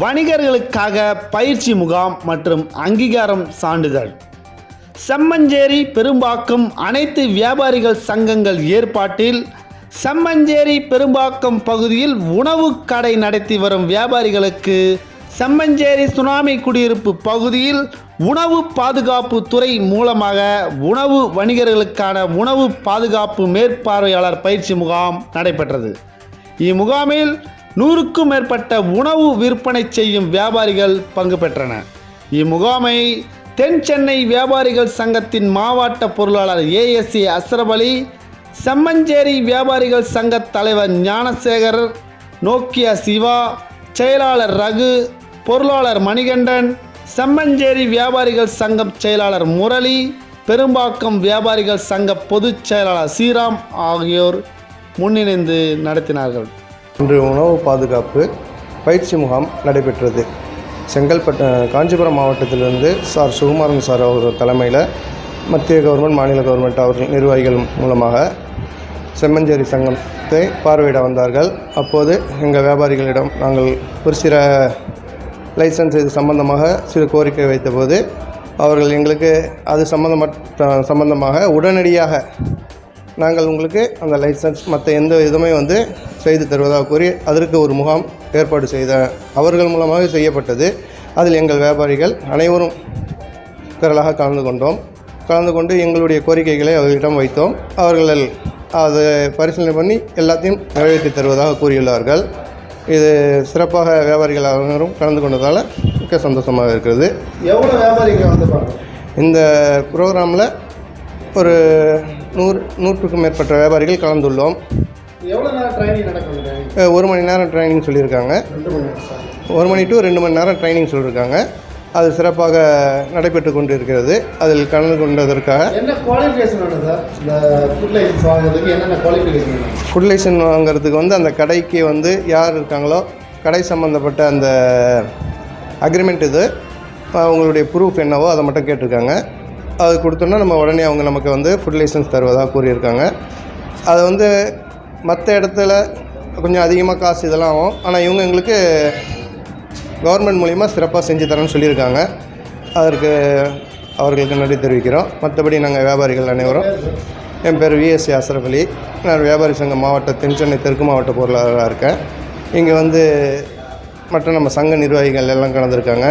வணிகர்களுக்காக பயிற்சி முகாம் மற்றும் அங்கீகாரம் சான்றிதழ். செம்மஞ்சேரி பெரும்பாக்கம் அனைத்து வியாபாரிகள் சங்கங்கள் ஏற்பாட்டில் செம்மஞ்சேரி பெரும்பாக்கம் பகுதியில் உணவு கடை நடத்தி வரும் வியாபாரிகளுக்கு செம்மஞ்சேரி சுனாமி குடியிருப்பு பகுதியில் உணவு பாதுகாப்பு துறை மூலமாக உணவு வணிகர்களுக்கான உணவு பாதுகாப்பு மேற்பார்வையாளர் பயிற்சி முகாம் நடைபெற்றது. இம்முகாமில் நூறுக்கும் மேற்பட்ட உணவு விற்பனை செய்யும் வியாபாரிகள் பங்கு பெற்றனர் இம்முகாமை தென் சென்னை வியாபாரிகள் சங்கத்தின் மாவட்ட பொருளாளர் ஏஎஸ்சி அஸ்ரப் அலி செம்மஞ்சேரி வியாபாரிகள் சங்க தலைவர் ஞானசேகர் நோக்கியா சிவா செயலாளர் ரகு பொருளாளர் மணிகண்டன் செம்மஞ்சேரி வியாபாரிகள் சங்கம் செயலாளர் முரளி பெரும்பாக்கம் வியாபாரிகள் சங்க பொதுச் செயலாளர் ஸ்ரீராம் ஆகியோர் முன்னிணைந்து நடத்தினார்கள். இன்று உணவு பாதுகாப்பு பயிற்சி முகாம் நடைபெற்றது. செங்கல்பட்டு காஞ்சிபுரம் மாவட்டத்திலிருந்து சார் சுகுமாரன் சார் அவர் தலைமையில் மத்திய கவர்மெண்ட் மாநில கவர்மெண்ட் அவர்கள் நிர்வாகிகள் மூலமாக செம்மஞ்சேரி சங்கத்தை பார்வையிட வந்தார்கள். அப்போது எங்கள் வியாபாரிகளிடம் நாங்கள் ஒரு சில லைசன்ஸ் இது சம்பந்தமாக சிறு கோரிக்கை வைத்தபோது அவர்கள் எங்களுக்கு அது சம்பந்தமற்ற சம்பந்தமாக உடனடியாக நாங்கள் உங்களுக்கு அந்த லைசன்ஸ் மற்ற எந்த இதுவுமே வந்து செய்து தருவதாக கூறி அதற்கு ஒரு முகாம் ஏற்பாடு செய்த அவர்கள் மூலமாக செய்யப்பட்டது. அதில் எங்கள் வியாபாரிகள் அனைவரும் திரளாக கலந்து கொண்டோம். கலந்து கொண்டு எங்களுடைய கோரிக்கைகளை அவர்களிடம் வைத்தோம். அவர்கள் அதை பரிசீலனை பண்ணி எல்லாத்தையும் நிறைவேற்றி தருவதாக கூறியுள்ளார்கள். இது சிறப்பாக வியாபாரிகள் அனைவரும் கலந்து கொண்டதால் மிக்க சந்தோஷமாக இருக்கிறது. எவ்வளோ வியாபாரிகள் வந்து இந்த ப்ரோக்ராமில் ஒரு நூறு நூற்றுக்கும் மேற்பட்ட வியாபாரிகள் கலந்துள்ளோம். ஒரு மணி நேரம் ட்ரைனிங் சொல்லியிருக்காங்க. ஒரு மணி டு ரெண்டு மணி நேரம் ட்ரைனிங் சொல்லியிருக்காங்க. அது சிறப்பாக நடைபெற்று கொண்டு இருக்கிறது அதில் கலந்து கொண்டதற்காக ஃபுட் லைசன்ஸ் வாங்குறதுக்கு வந்து அந்த கடைக்கு வந்து யார் இருக்காங்களோ கடை சம்மந்தப்பட்ட அந்த அக்ரிமெண்ட் இது அவங்களுடைய ப்ரூஃப் என்னவோ அதை மட்டும் கேட்டிருக்காங்க. அது கொடுத்தோன்னா நம்ம உடனே அவங்க நமக்கு வந்து ஃபுட் லைசன்ஸ் தருவதாக கூறியிருக்காங்க. அதை வந்து மற்ற இடத்துல கொஞ்சம் அதிகமாக காசு இதெல்லாம் ஆகும். ஆனால் இவங்க எங்களுக்கு கவர்மெண்ட் மூலிமா சிறப்பாக செஞ்சு தரேன்னு சொல்லியிருக்காங்க. அதற்கு அவர்களுக்கு நன்றி தெரிவிக்கிறோம். மற்றபடி நாங்கள் வியாபாரிகள் அனைவரும் என் பேர் விஎஸ்சி அசரப் அலி நான் வியாபாரி சங்க மாவட்ட தென்சென்னை தெற்கு மாவட்ட பொருளாளராக இருக்கேன். இங்கே வந்து மற்ற நம்ம சங்க நிர்வாகிகள் எல்லாம் கலந்துருக்காங்க.